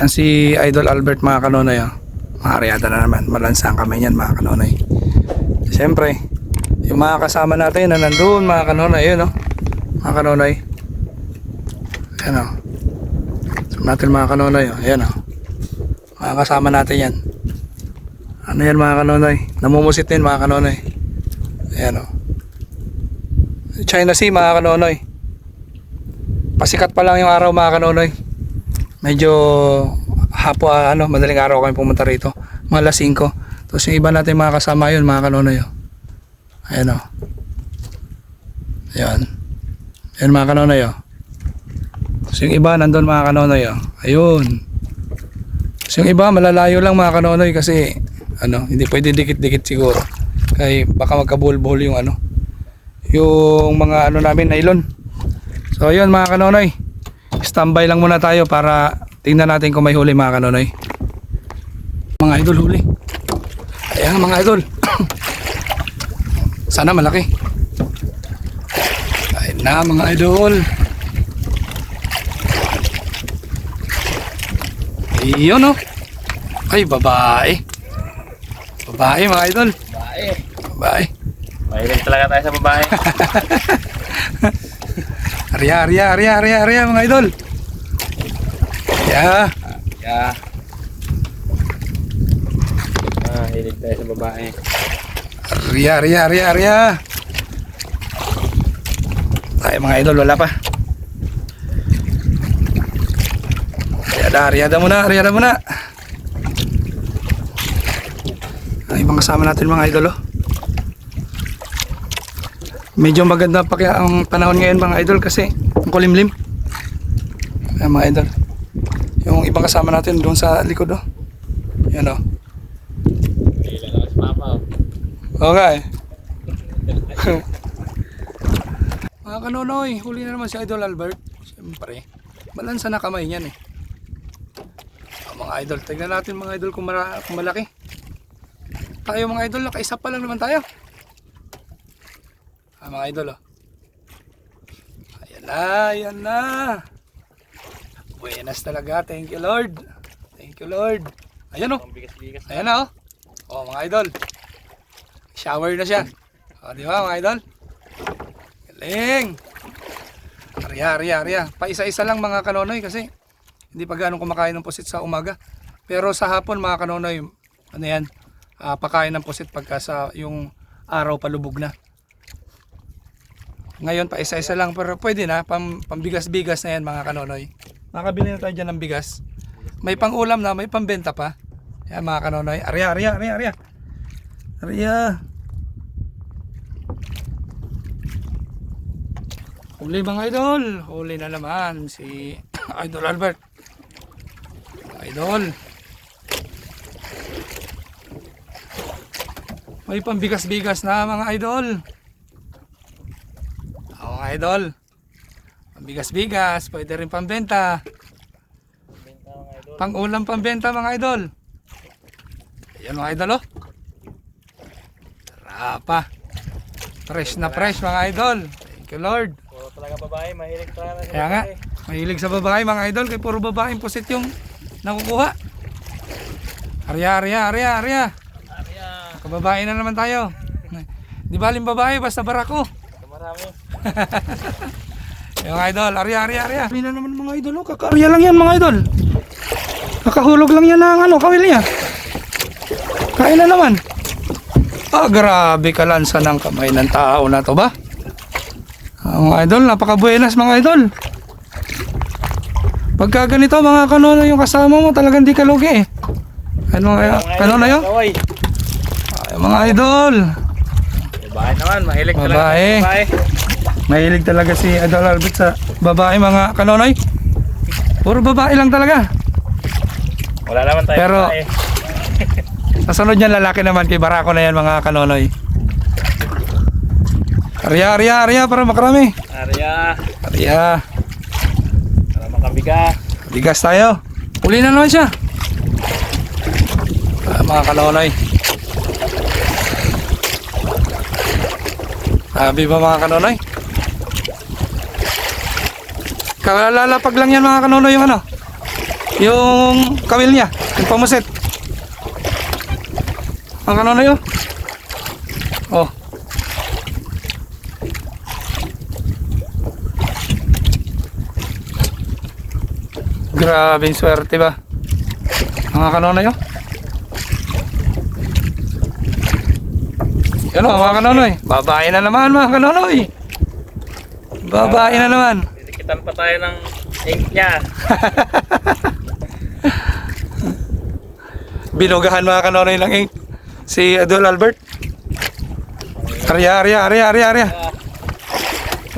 Yan si Idol Albert mga kanonoy. Oh. Maaryada na naman. Malansang kami yan mga kanonoy. Siyempre, yung mga kasama natin na nandun mga kanonoy. Yun oh. Mga kanonoy. Ayan oh. Sama natin mga kanonoy. Oh. Ayan oh. Mga kasama natin yan. Ano yan mga kanonoy? Namumusit din mga kanonoy. Ayan oh. China Sea mga kanonoy. Pasikat pa lang yung araw mga kanonoy. Medyo hapo ah, ano, madaling araw kami pumunta rito. Mga alas 5. Tapos yung iba natin mga kasama yun mga kanonoy. Ayan oh. Ayan. Ayan mga kanonoy. Tapos yung iba nandun mga kanonoy. Ayun. Tapos yung iba malalayo lang mga kanonoy kasi ano, hindi pwede dikit-dikit siguro. Kaya baka magkabulbol yung ano, yung mga ano namin nylon. So ayun mga kanonoy. Standby lang muna tayo para tingnan natin kung may huli mga kanonoy. Mga idol huli. Ayan mga idol. Sana malaki. Ayun na mga idol. Iyon oh. Ay babae. Babae mga idol. Babae. Babae. Mahilig talaga tayo sa babae. Arya, arya, arya, arya, arya mga idol. Yeah. yeah. Ah, hilig tayo sa babae. Arya, arya, arya, arya. Ay mga idol, wala pa. Aryada, aryada muna, aryada muna. Ay, mga kasama natin mga idol, oh. Medyo maganda pa kaya ang panahon ngayon mga idol kasi ang kulimlim. Ayan mga idol. Yung ibang kasama natin doon sa likod, oh. Yan, oh. Oh. Okay. Mga kanonoy, huli na naman si Idol Albert. Siyempre, balansa na kamay niyan eh. Ah, mga idol, tignan natin mga idol kung, kung malaki. Tayo mga idol, nakaisa pa lang naman tayo. Ah, mga idol oh. Ayan na, ayan na. Buenas talaga, thank you Lord. Thank you Lord. Ayan oh. Ayan na oh. Oh mga idol. Shower na siya. O di ba mga idol? Galing. Arya, arya, arya. Paisa-isa lang mga kanonoy kasi hindi pa ganun kumakain ng pusit sa umaga. Pero sa hapon mga kanonoy, ano yan, ah, pakain ng pusit pagka sa yung araw palubog na. Ngayon pa isa-isa lang pero pwede na pam, pambigas-bigas na yan mga kanonoy. Nakabili na tayo dyan ng bigas. May pang-ulam na, may pambenta pa. Yan mga kanonoy. Arya, arya, arya, arya. Arya. Huli mga idol. Huli na naman si Idol Albert. Idol. May pambigas-bigas na mga idol. Idol. Pambigas-bigas. Pwede rin pambenta. Pang-ulam pambenta mga idol. Ayan mga idol oh. Rapa. Fresh na fresh mga idol. Thank you Lord. Puro talaga babae, mahilig talaga sa Kaya nga, mahilig sa babae mga idol. Kaya puro babaeng pusit yung nakukuha. Arya, arya, arya, arya. Arya, Kababae na naman tayo. Di baling babae, basta barako. marami. Yung idol, arya, arya, arya. Sabi na naman mga idol, oh, kakaarya lang yan mga idol. Nakahulog lang yan ng ano, kawil niya. Kain na naman. Ah, grabe kalansa ng kamay ng tao na to ba? Ah, mga idol, napakabuenas mga idol. Pagka ganito mga kanono yung kasama mo, talagang di ka lugi eh. Ano nga, kanono yun? Ay, mga idol. Babae naman, mahilig talaga Babae. Mahilig talaga si Idol Albert sa babae mga kanonoy. Puro babae lang talaga. Wala naman tayo Pero- babae. Sa sunod niyan lalaki naman kay Barako na yan mga kanonoy. Arya, arya, arya para makarami. Arya, Arya, para makabigas. bigas tayo. Uli na naman siya. Ah, mga kanonoy. Sabi ba mga kanonoy? Kalalapag lang yan mga kanonoy yung ano. Yung kawil niya, yung pamusit. Ang kanonoy oh. Oh. Grabe yung swerte ba? Mga kanonoy oh. Yan o, mga kanonoy. Babae na naman mga kanonoy. Babae na naman. Didikitan pa tayo ng ink niya. Binugahan mga kanonoy ng ink. Si Adol Albert. Arya, arya, arya, arya, arya.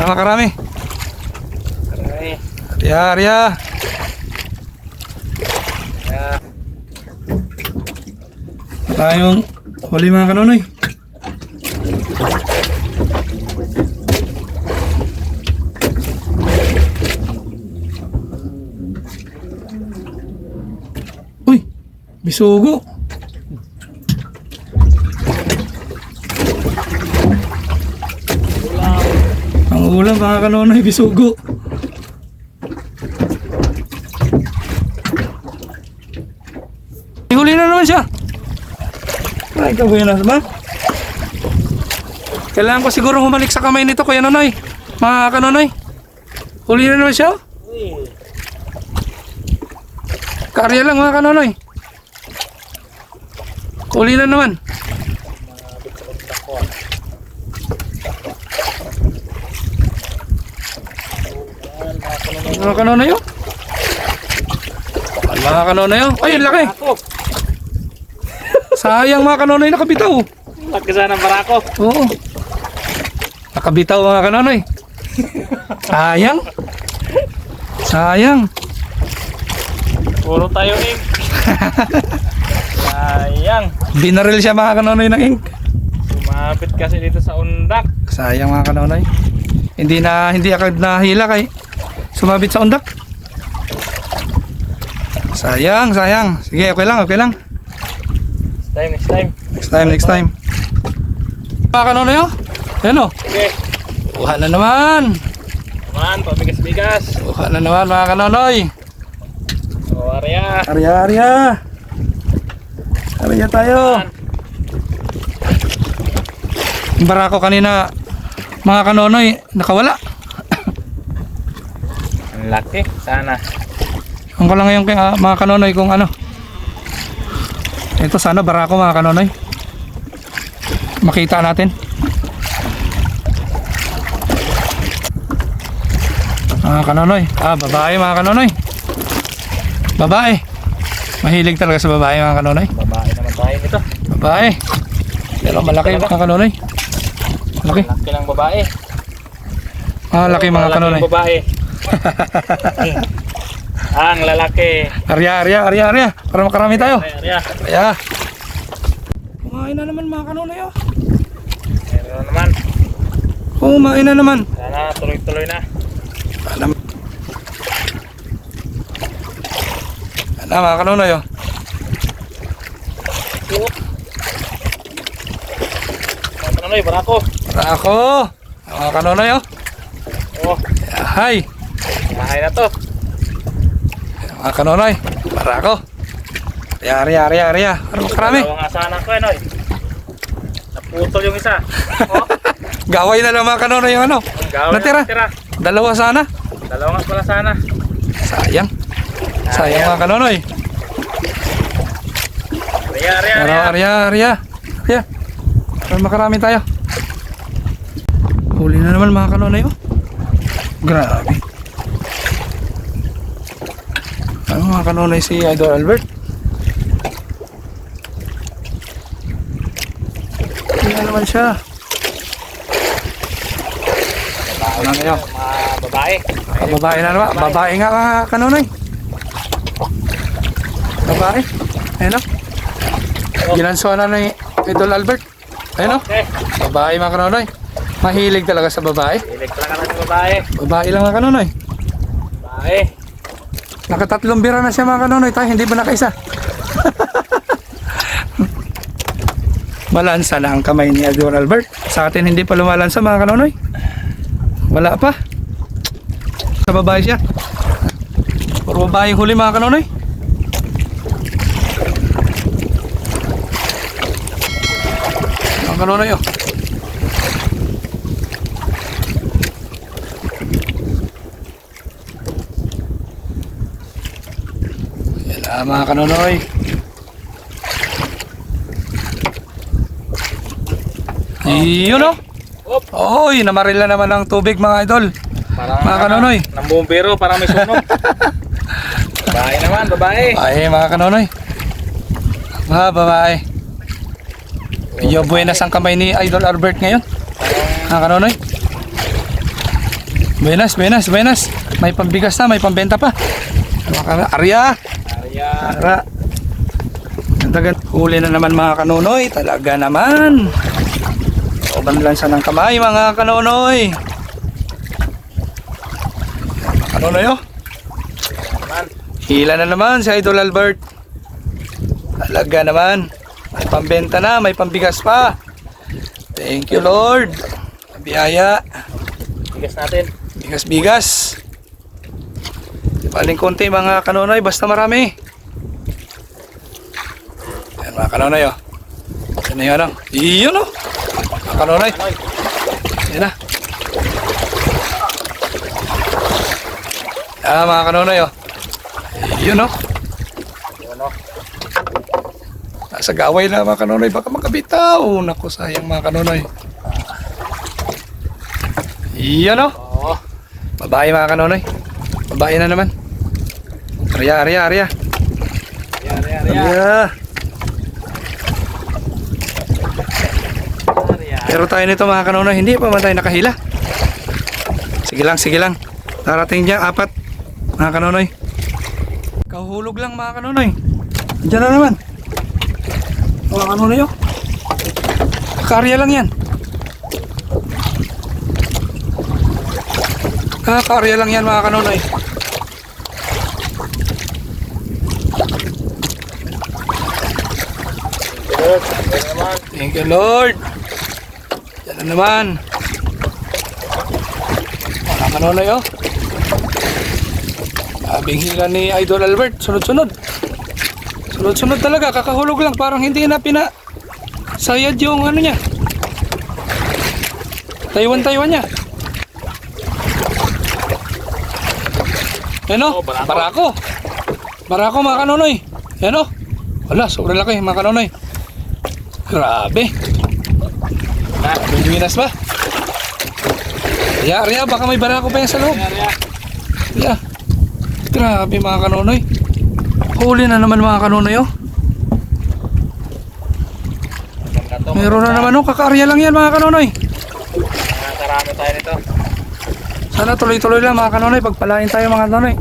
Ano makarami? Okay. Arya, arya. Tayong huli mga kanonoy. Bisugo. Ang ulam mga kanonoy, bisugo. Huli na naman siya. Ay, kabuenas ba? Kailangan ko siguro humalik sa kamay nito, Kuya Nonoy. Mga kanonoy. Huli na naman siya. oh. Karya lang mga kanonoy. Huli na naman. Mga kanonoy oh. Ay, Mga kanonoy oh. Ay, ang laki. Sayang mga kanonoy nakabitaw. Laki sana ng barako. Oo. Nakabitaw mga kanonoy. Sayang. Sayang. Puro tayo ink. Binaril siya mga kanonoy ng ink. Sumapit kasi dito sa undak. Sayang mga kanonoy. Hindi na hindi agad nahila kay sumabit sa undak. Sayang, sayang. Sige, okay lang, okay lang. Next time, next time. Next time, next time. Mga kanonoy oh. Ayan oh. Okay. Kuha na naman. Naman, pabigas-bigas. Kuha na naman mga kanonoy. O, Arya. Arya, arya. Arya tayo. Yung barako kanina, mga kanonoy, nakawala. Ang laki. Sana. Ang ko lang ngayon ah, mga kanonoy kung ano. Ito sana barako mga kanonoy. Makita natin. Mga kanonoy. Ah, babae mga kanonoy. Babae. Mahilig talaga sa babae mga kanonoy. Babae tayo. Babae. Pero malaki mga kanonoy. Malaki. Laki lang babae. Ah, laki mga Malaki kanonoy. yung babae. Ang lalaki. Arya, arya, arya, arya. Para makarami tayo. Ay, Arya. Arya. Kumain na naman mga kanonoy oh. Meron na naman. Kumain na naman. Sana tuloy-tuloy na. Alam. Ano mga kanonoy oh. Ano yung barako? Para ako. Mga kanonoy oh. Oh, Hay. bahay na to. Mga kanonoy. Para ako. Arya, arya, arya, arya. Para makarami. Dalawang asahan ko yan, oy. Naputol yung isa. Oh, Gaway na lang mga kanonoy yung ano. gawin Natira. Natira. Dalawa sana. Dalawa nga pala sana. Sayang. Sayang mga kanonoy. Arya, arya, arya. arya, arya. Arya. Para makarami tayo. Huli na naman mga kanonoy oh. Grabe. Ano mga kanonoy si Idol Albert? Huli na naman siya. Ano kayo? Mga babae. Babae na naman. Babae nga mga kanonoy. Babae. Ayun o. Ginansuan na ni Idol Albert. Ayun o. Okay. Babae mga kanonoy. Mahilig talaga sa babae. Hilig talaga ng babae. Babae lang mga kanonoy. Babae. Nakatatlong bira na siya mga kanonoy. Tayo hindi ba nakaisa? Malansa na ang kamay ni Idol Albert. Sa atin hindi pa lumalansa mga kanonoy. Wala pa. Sa babae siya. Puro babae huli mga kanonoy. Mga kanonoy oh. Yan na mga kanonoy. Yun oh. Op. Oy, namarila naman ng tubig mga idol. Parang Mga kanonoy. Ng bumbero, parang may sunog. babae naman, babae. Ay, mga kanonoy. Mga babae. Medyo buenas ang kamay ni Idol Albert ngayon. Mga kanonoy. Buenas, buenas, buenas. May pambigas na, may pambenta pa. Arya! Arya. Ara. Tagal. Huli na naman mga kanonoy. Talaga naman. Sobrang lansa ng kamay mga kanonoy. Kanonoy oh. Hila na naman si Idol Albert. Talaga naman. May pambenta na, may pambigas pa. Thank you Lord. Biyaya. Bigas natin. Bigas-bigas. Paling konti mga kanonoy, basta marami. Yan mga kanonoy oh. Na yun oh. Iyon oh. Mga kanonoy. Anoy. Yan na. Ah mga kanonoy oh. Iyon oh. Yun o. Nasa gaway na mga kanonoy, baka makabitaw. Naku, sayang mga kanonoy. Iyan o. Oo. Babae mga kanonoy. Babae na naman. Arya, arya, arya. Arya, arya, arya. Arya. Arya. Pero tayo nito mga kanonoy, hindi pa man tayo nakahila. Sige lang, sige lang. Darating dyan, apat. Mga kanonoy. Kahulog lang mga kanonoy. Diyan na naman. Mga kanonoy oh. Karya lang yan. Kakarya lang yan mga naman. Thank you Lord. Yan na naman. Mga kanonoy oh. Abing hila ni Idol Albert. Sunod-sunod. Sunod-sunod talaga. Kakahulog lang. Parang hindi na pina sayad yung ano niya. Taiwan-Taiwan niya. Ano? Oh, barako. barako. Barako mga kanonoy. Yan oh. Wala, sobrang laki mga kanonoy. Grabe. Na. Pilipinas ba? Arya, baka may barako pa yan sa loob. Arya. Arya. Grabe mga kanonoy. Huli na naman mga oh. To. Meron na naman oh, kakaarya lang yan mga kanonoy. Nakakarami tayo nito. Sana tuloy-tuloy lang mga kanonoy. Pagpalain tayo mga kanonoy.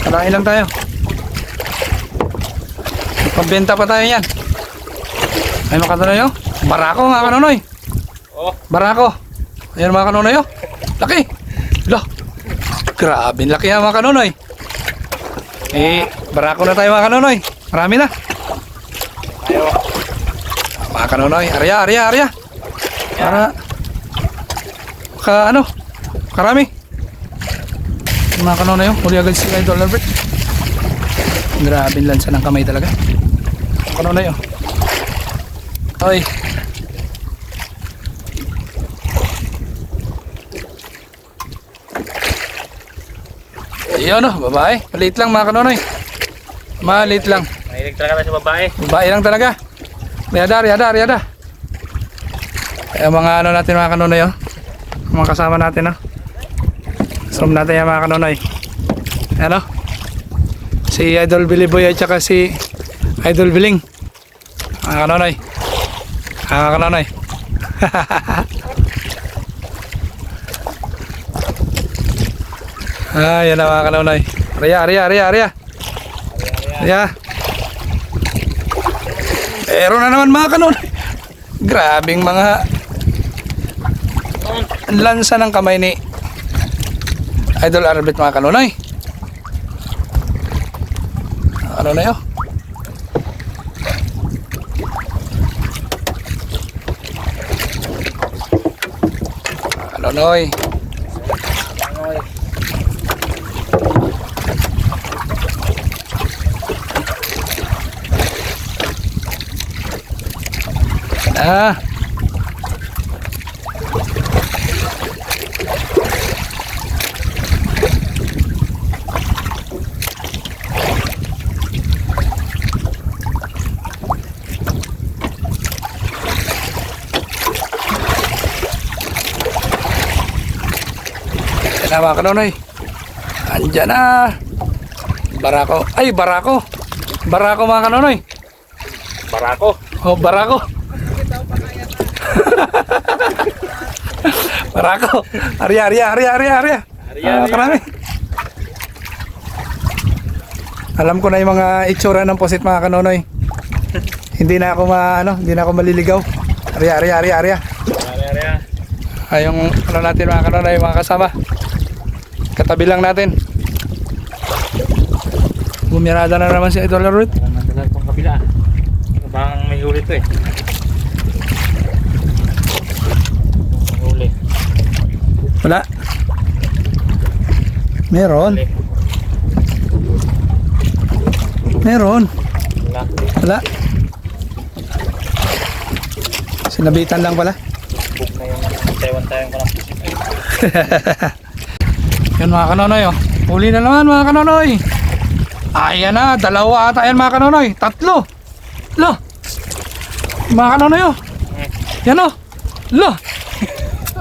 Palain lang tayo. Pambenta pa tayo yan. Ay mga kanonoy oh. Barako mga kanonoy. Oh. Barako. Ayan mga kanonoy oh. Laki. Lo. Grabe laki yan mga kanonoy. Eh, barako na tayo mga kanonoy. Marami na. Ayo. Mga kanonoy. Arya, arya, arya. Para ka ano? Karami. Mga kanonoy oh. Huli agad si Idol Albert. Grabe lansa ng kamay talaga. Mga kanonoy oh. Hoy. Ayun oh, babae. Maliit lang mga kanonoy. Maliit lang. Mahilig talaga sa babae. Babae lang talaga. Riada, riada, riada. Kaya mga ano natin mga kanonoy oh. Mga kasama natin oh. Zoom natin yung mga kanonoy. Ano? Si Idol Billy Boy at saka si Idol Biling. Mga kanonoy. Mga kanonoy. ah, yan na mga kanonoy. Arya, arya, arya, arya. Arya. Pero na naman mga kanon. Grabing mga lansa ng kamay ni Idol Arbit mga kanonay. Ano na yun? Kanonoy. Anoy. Ah. Kanonoy. Andyan na. Barako. Ay, barako. Barako mga kanonoy. Barako. Oh, barako. Barako. Arya, arya, arya, arya, arya. Arya, arya. karami. Alam ko na yung mga itsura ng posit mga kanonoy. hindi na ako ma, ano, hindi na ako maliligaw. Arya, arya, arya, arya. Ari, ari, ari. Ay, yung ano natin mga kanonoy, mga kasama. Katabi lang natin. Bumirada na naman si Idol Ruth. Parang madagal tong kabila. Bang may huli to eh. May huli. Wala. Meron. Meron. Wala. Sinabitan lang pala. Book na yung taywan-taywan ko lang. Yun mga kanonoy oh. Huli na naman mga kanonoy. Ayan na, dalawa ata yan mga kanonoy. Tatlo. Lo. Mga kanonoy oh. Yan oh. Lo.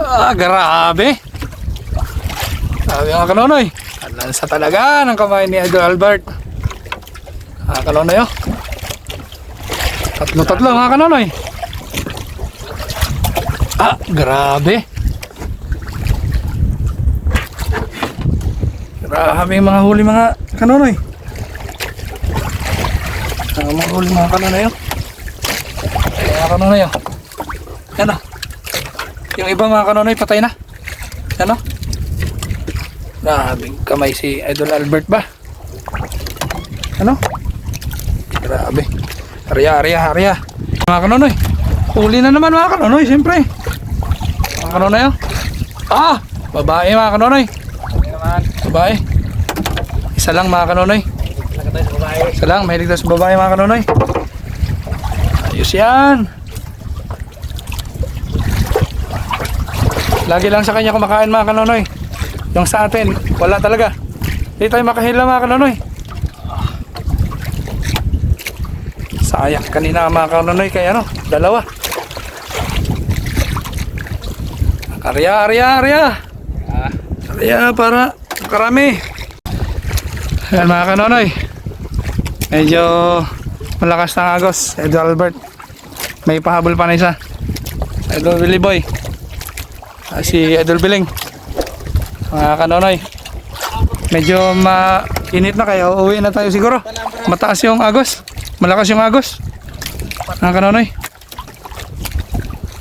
Ah, grabe. Sabi mga kanonoy. Lansa talaga ng kamay ni Idol Albert. Mga kanonoy oh. Tatlo tatlo mga kanonoy. Ah, grabe. Grabe yung mga huli mga kanonoy. Mga huli mga kanonoy oh. Mga kanonoy oh. Yan oh. Yung iba mga kanonoy patay na. Yan oh. Grabing kamay si Idol Albert ba? Ano? Grabe. Arya, arya, arya. Mga kanonoy. Huli na naman mga kanonoy, siyempre. Mga kanonoy oh. Ah! Babae mga kanonoy. Babae. Isa lang mga kanonoy. Isa lang, mahilig tayo sa babae mga kanonoy. Ayos yan. Lagi lang sa kanya kumakain mga kanonoy. Yung sa atin, wala talaga. Hindi tayo makahila mga kanonoy. Sayang kanina mga kanonoy kaya ano, dalawa. Arya, arya, arya. Arya para karami. Ayan mga kanonoy. Medyo malakas ng agos. Idol Albert. May pahabol pa na isa. Idol Billy Boy. Ah, si Idol Biling. Mga kanonoy. Medyo mainit na kayo. Uwi na tayo siguro. Mataas yung agos. Malakas yung agos. Mga kanonoy.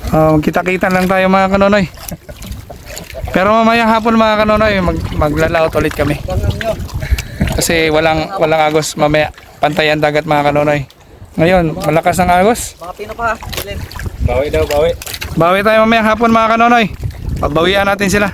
Oh, magkita-kita lang tayo mga kanonoy. Pero mamaya hapon mga kanonoy, mag maglalaot ulit kami. Kasi walang walang agos mamaya. Pantay ang dagat mga kanonoy. Ngayon, malakas ang agos. Mga pino pa. Bawi daw, bawi. Bawi tayo mamaya hapon mga kanonoy. Pagbawian natin sila.